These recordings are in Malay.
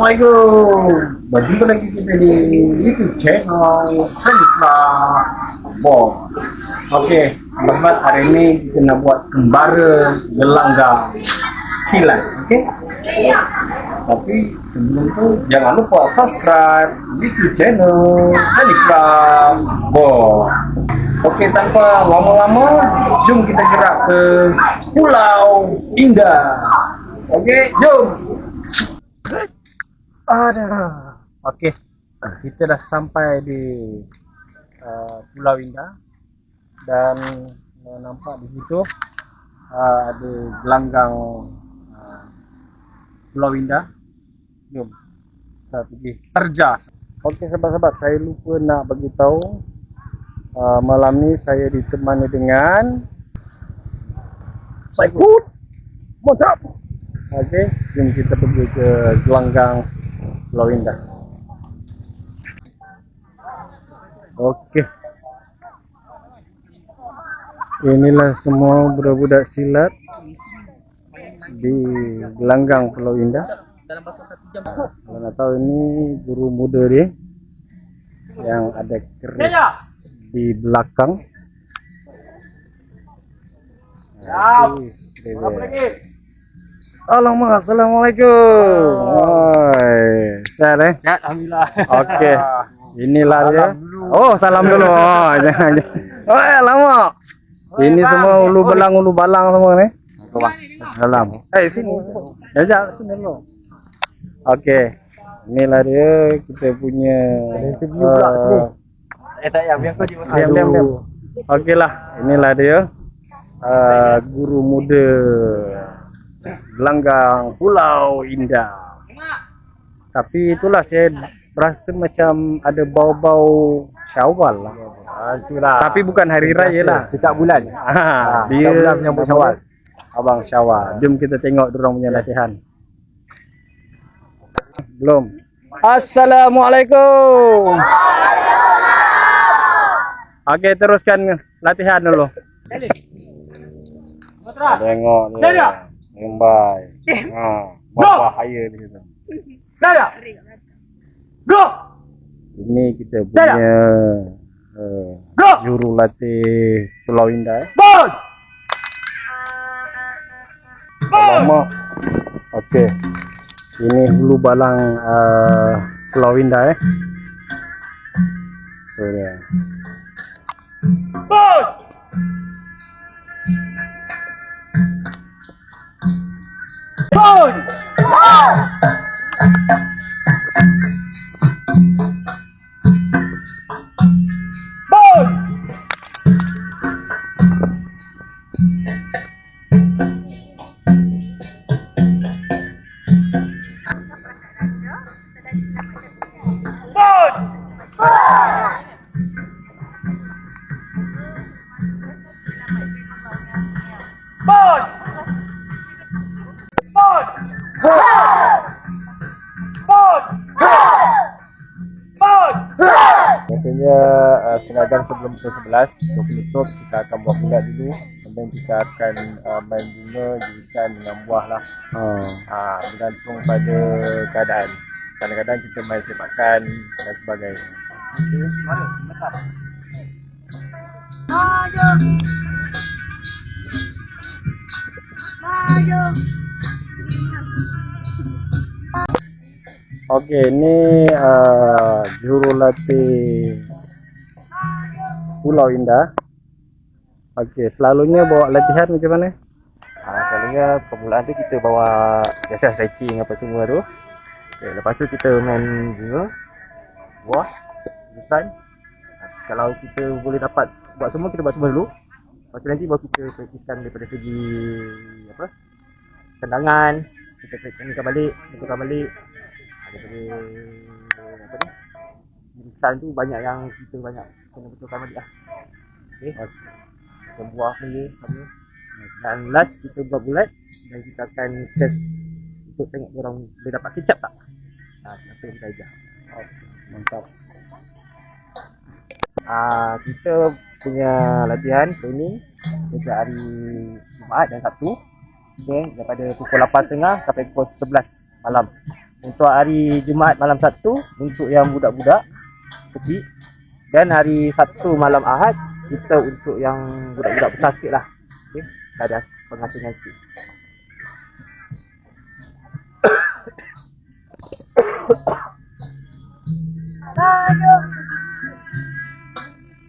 Assalamualaikum. Berjumpa lagi kita di YouTube channel Senika Bob. Okey, lebat hari ini kita nak buat kembara gelanggang silat. Okey? Tapi sebelum tu jangan lupa subscribe YouTube channel Senika Bob. Okey, tanpa lama-lama, jom kita gerak ke Pulau Indah. Okey, jom. Ada. Okey. Kita dah sampai di uh, Pulau Indah dan uh, nampak di situ uh, ada gelanggang uh, Pulau Indah. Jom. Kita pergi terjas. Okey sahabat-sahabat, saya lupa nak bagi tahu uh, malam ni saya ditemani dengan Saikut. Mantap. Okey, jom kita pergi ke gelanggang Pulau Indah. Okey. Inilah semua budak-budak silat di gelanggang Pulau Indah. Kalau nak tahu ini guru muda dia yang ada keris di belakang. Keris dia. Alamak, Assalamualaikum. Oi, sihat eh? Ya, Alhamdulillah. Okey. Inilah dia. Oh, salam dulu. Oh, jangan. Oh, lama. Ini semua ulu belang ulu balang semua ni. Salam. Eh, sini. Jajak sini dulu. Okey. Inilah dia kita punya Interview pula uh, sini. Eh tak payah, biar kau masuk. Diam, diam, diam. Okeylah, inilah dia. Uh, guru muda Gelanggang Pulau Indah. Tapi itulah saya rasa macam ada bau-bau Syawal lah. Ah, itulah. Tapi bukan hari raya lah. Setiap bulan. Ha, setiap bulan menyambut Syawal. Abang Syawal. Jom kita tengok dorang punya latihan. Belum. Assalamualaikum. Okey, teruskan latihan dulu. Tengok ni. Mumbai. Ha, bahaya di situ. Daya. Go. Ini kita punya uh, Go. juru latih Pulau Indah. Eh. Bon. Lama. Okey. Ini hulu balang uh, Pulau Indah eh. So dia. Bon. Ah! Sebelum pukul 11 untuk penutup kita akan buat bulat dulu kemudian kita akan uh, main bunga jurusan dengan buah lah Oh. ha, bergantung pada keadaan kadang-kadang kita main sepakan dan sebagainya okay. mana? Dekat. Okey, ni uh, jurulatih Pulau Indah. Okey, selalunya bawa latihan macam mana? Ah, selalunya permulaan tu kita bawa biasa stretching apa semua tu. Okay, lepas tu kita main buah, jurusan. Ah, Kalau kita boleh dapat buat semua, kita buat semua dulu. Lepas tu nanti baru kita praktiskan daripada segi apa? Tendangan, kita praktiskan balik, tukar balik. Daripada apa ni? Jurusan tu banyak yang kita banyak kena betulkan balik lah. Okay. Kita buah ni, sama. Dan last kita buat bulat dan kita akan test untuk tengok orang boleh dapat kecap tak. Ha, apa yang kita ajar. Okay, mantap. Ah, kita punya latihan training sejak hari Jumaat dan Sabtu. Okay, daripada pukul 8.30 sampai pukul 11 malam. untuk hari Jumaat malam Sabtu untuk yang budak-budak kecil dan hari Sabtu malam Ahad kita untuk yang budak-budak besar sikit lah. Okay. Ada penghasilan sikit. Maju.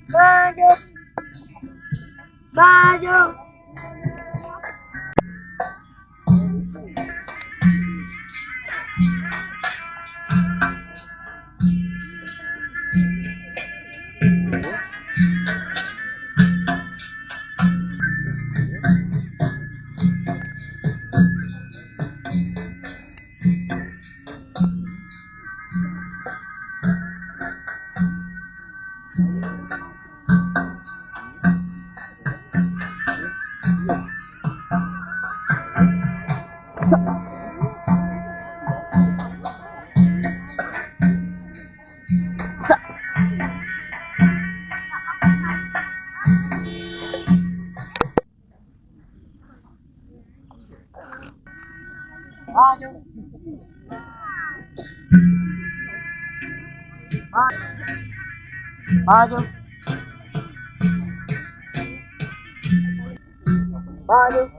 Maju. Maju. Malum. Malum. Malum.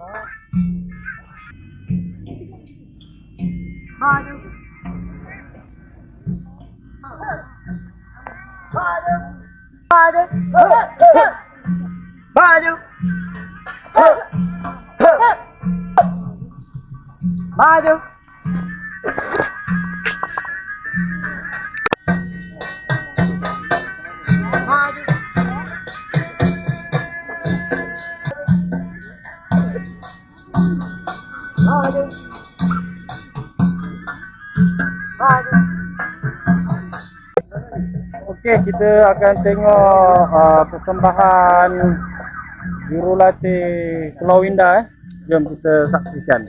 Malum. Malum. Malum. Okey, kita akan tengok uh, persembahan jurulatih Pulau Indah eh. Jom kita saksikan.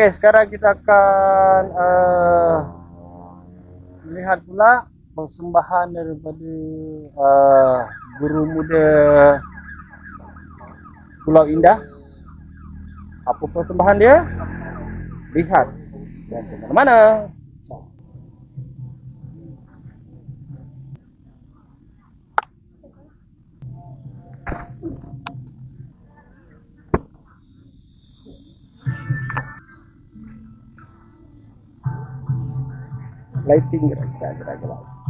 Okey, sekarang kita akan uh, melihat pula persembahan daripada uh, guru muda Pulau Indah. Apa persembahan dia? Lihat. Dan ke mana-mana. lighting like that. Like that.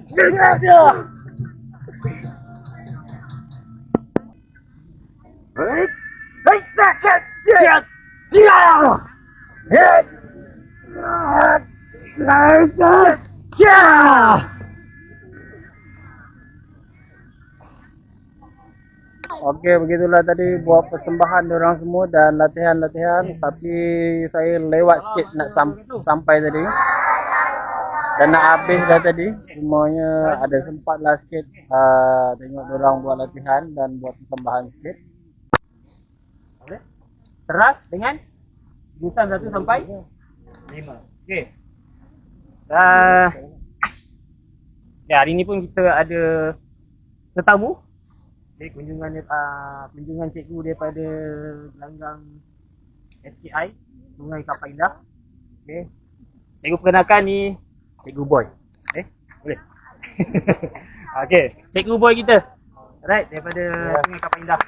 Okey, begitulah tadi buat persembahan orang semua dan latihan-latihan tapi saya lewat sikit nak sam- sampai tadi. Nak habis dah tadi. Semuanya ada sempat lah sikit uh, tengok orang buat latihan dan buat persembahan sikit. Teras dengan jurusan satu sampai lima. Okey. Uh, ya, hari ni pun kita ada tetamu. Jadi kunjungan uh, kunjungan cikgu daripada gelanggang SKI Sungai Kapal Indah. Okey. Cikgu perkenalkan ni Cikgu Boy. Eh, boleh. Okey, Cikgu Boy kita. Alright, daripada Sungai Kapal Indah.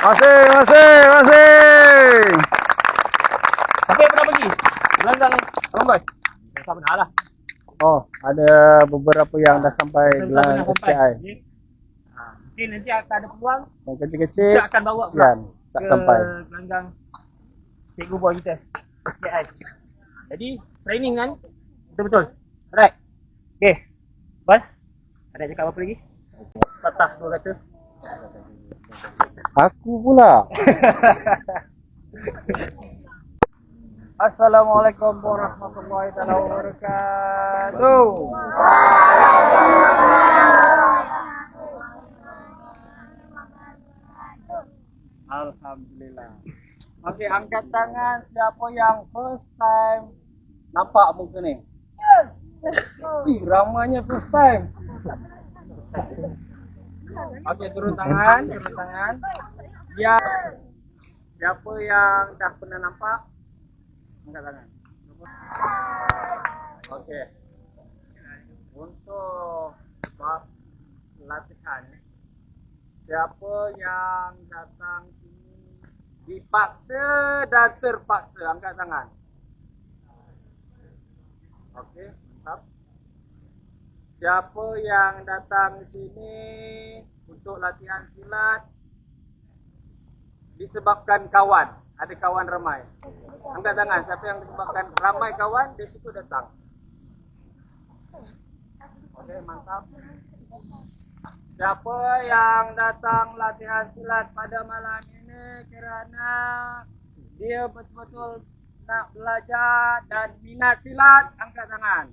Masih, masih, masih. Yang pernah pergi? Gelanggang Abang Boy. Tak pernah lah. Oh, ada beberapa yang dah sampai gelang sampai. SKI. Okey. Ha, mungkin nanti akan ada peluang Yang kecil-kecil, kita akan bawa sian, tak ke sampai. gelanggang Cikgu Boy kita. SKI. Jadi, training kan betul-betul. Alright. Okay. Bas, ada cakap apa lagi? Patah dua kata. Aku pula. Assalamualaikum warahmatullahi wabarakatuh. Alhamdulillah. Okey, angkat tangan siapa yang first time nampak muka ni? Ih, ramainya first time. Okey, turun tangan, turun tangan. Ya. Siapa yang dah pernah nampak? Angkat tangan. Okey. Untuk bab latihan siapa yang datang sini dipaksa dan terpaksa angkat tangan. Okey, mantap. Siapa yang datang sini untuk latihan silat disebabkan kawan, ada kawan ramai. Angkat tangan siapa yang disebabkan ramai kawan dia situ datang. Okey, mantap. Siapa yang datang latihan silat pada malam ini kerana dia betul-betul nak belajar dan minat silat, angkat tangan.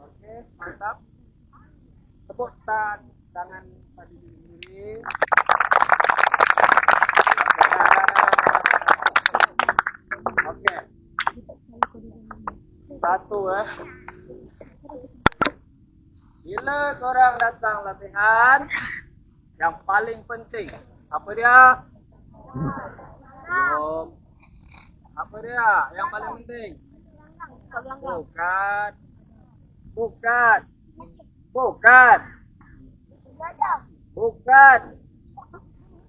Okey, mantap. Tepuk tan tangan pada diri sendiri. Okey. Satu eh. Bila korang datang latihan, yang paling penting, apa dia? Belum. Apa dia? Yang paling penting? Bukan. Bukan. Bukan. Bukan.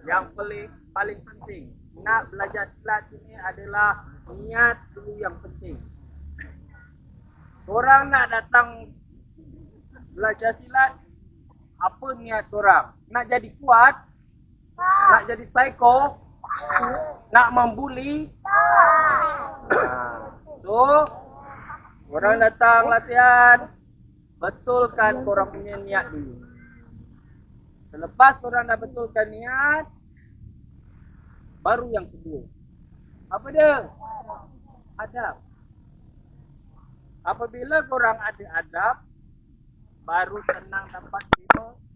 Yang paling paling penting. Nak belajar silat ini adalah niat dulu yang penting. Orang nak datang belajar silat, apa niat orang? Nak jadi kuat? Nak jadi psycho? Nak membuli? So, orang datang latihan, betulkan korang punya niat dulu. Selepas korang dah betulkan niat, baru yang kedua. Apa dia? Adab. Apabila korang ada adab, baru senang dapat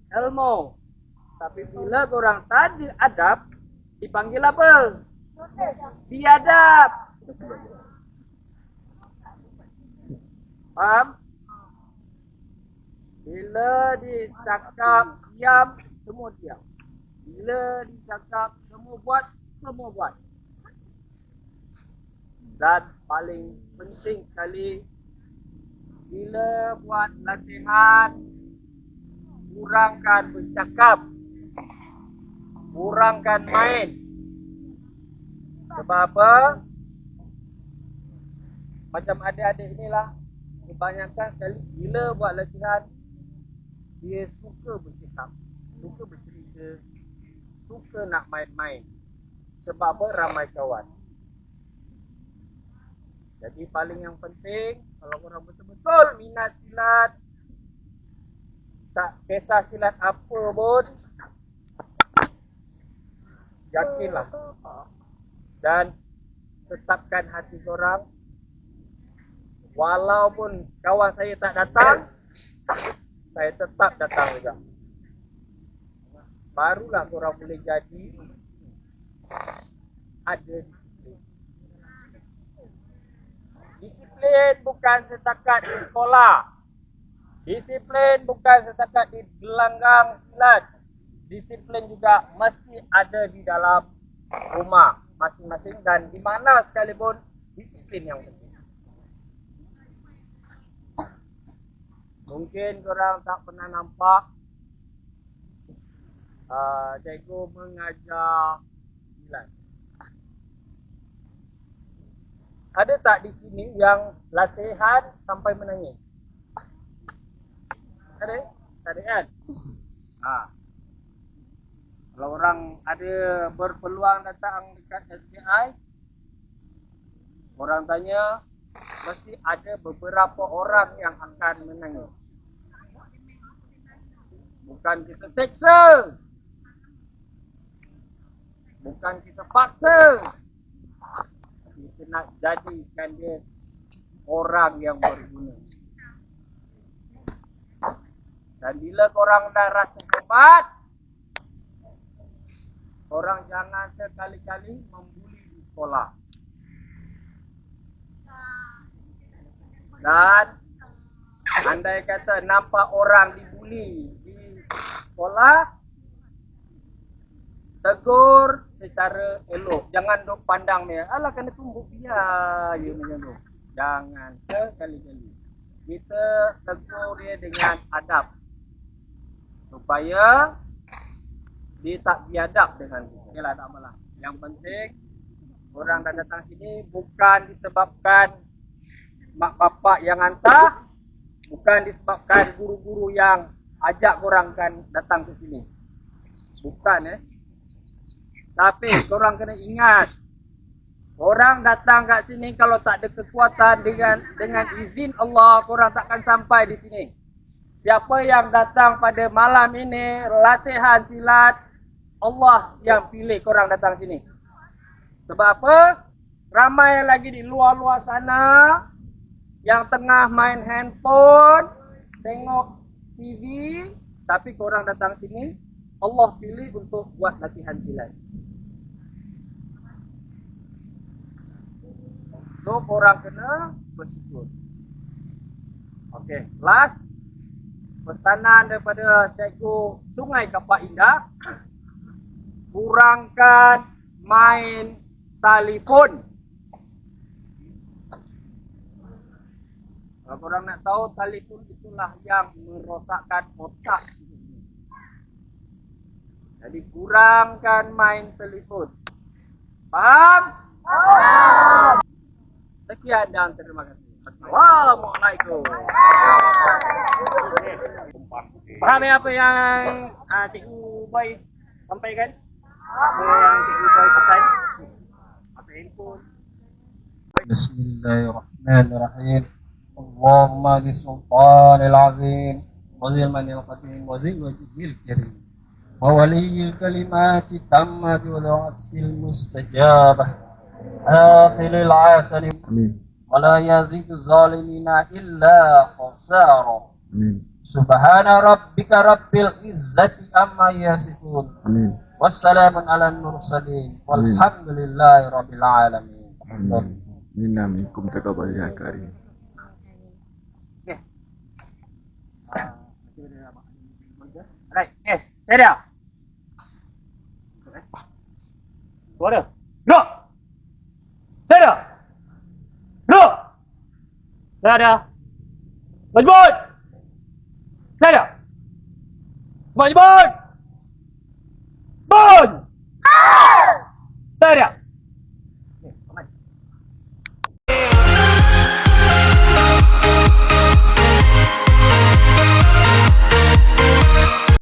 ilmu. Tapi bila korang tak ada adab, dipanggil apa? Biadab. Faham? Bila dicakap diam, semua diam. Bila dicakap semua buat, semua buat. Dan paling penting sekali, bila buat latihan, kurangkan bercakap. Kurangkan main. Sebab apa? Macam adik-adik inilah kebanyakan sekali bila buat latihan dia suka bercakap, suka bercerita, suka nak main-main. Sebab apa? Ramai kawan. Jadi paling yang penting kalau korang betul-betul minat silat tak kisah silat apa pun yakinlah dan tetapkan hati korang walaupun kawan saya tak datang saya tetap datang juga. Barulah korang boleh jadi ada disiplin disiplin bukan setakat di sekolah. Disiplin bukan setakat di gelanggang silat disiplin juga mesti ada di dalam rumah masing-masing dan di mana sekalipun disiplin yang penting. Mungkin korang tak pernah nampak uh, cikgu mengajar silat. Ada tak di sini yang latihan sampai menangis? Ada? Tak ada kan? Ha. Kalau orang ada berpeluang datang dekat SPI, orang tanya, mesti ada beberapa orang yang akan menangis. Bukan kita seksa. Bukan kita paksa. Kita nak jadikan dia orang yang berguna. Dan bila korang dah rasa hebat, korang jangan sekali-kali membuli di sekolah. Dan andai kata nampak orang dibuli di sekolah, tegur secara elok. Jangan duk pandang dia. Alah kena tumbuk biar you macam tu. Jangan sekali-kali. Kita tegur dia dengan adab supaya dia tak biadab dengan kita. Okeylah tak apalah. Yang penting orang dah datang sini bukan disebabkan mak bapak yang hantar, bukan disebabkan guru-guru yang ajak korang kan datang ke sini. Bukan eh. Tapi korang kena ingat Orang datang kat sini kalau tak ada kekuatan dengan dengan izin Allah, korang takkan sampai di sini. Siapa yang datang pada malam ini latihan silat Allah yang pilih korang datang sini. Sebab apa? Ramai lagi di luar-luar sana yang tengah main handphone, tengok TV, tapi korang datang sini Allah pilih untuk buat latihan silat. So korang kena bersyukur. Okay, last pesanan daripada cikgu Sungai Kapak Indah kurangkan main telefon. Kalau korang nak tahu telefon itulah yang merosakkan otak. Jadi kurangkan main telefon. Faham? Faham. Sekian dan terima kasih. Assalamualaikum. Faham ya apa yang uh, Cikgu Boy sampaikan? بسم الله الرحمن الرحيم اللهم بسلطان العظيم وزي المن القديم وزي وجهه الكريم وولي الكلمات التامة وذوات المستجابة آخر العسل. ولا يزيد الظالمين إلا خسارا. سبحان ربك رب العزة أما يصفون. والسلام على المرسلين والحمد لله رب العالمين منا منكم تقبل يا كريم مجبور سلام مجبور Boom! Ah! Sarah!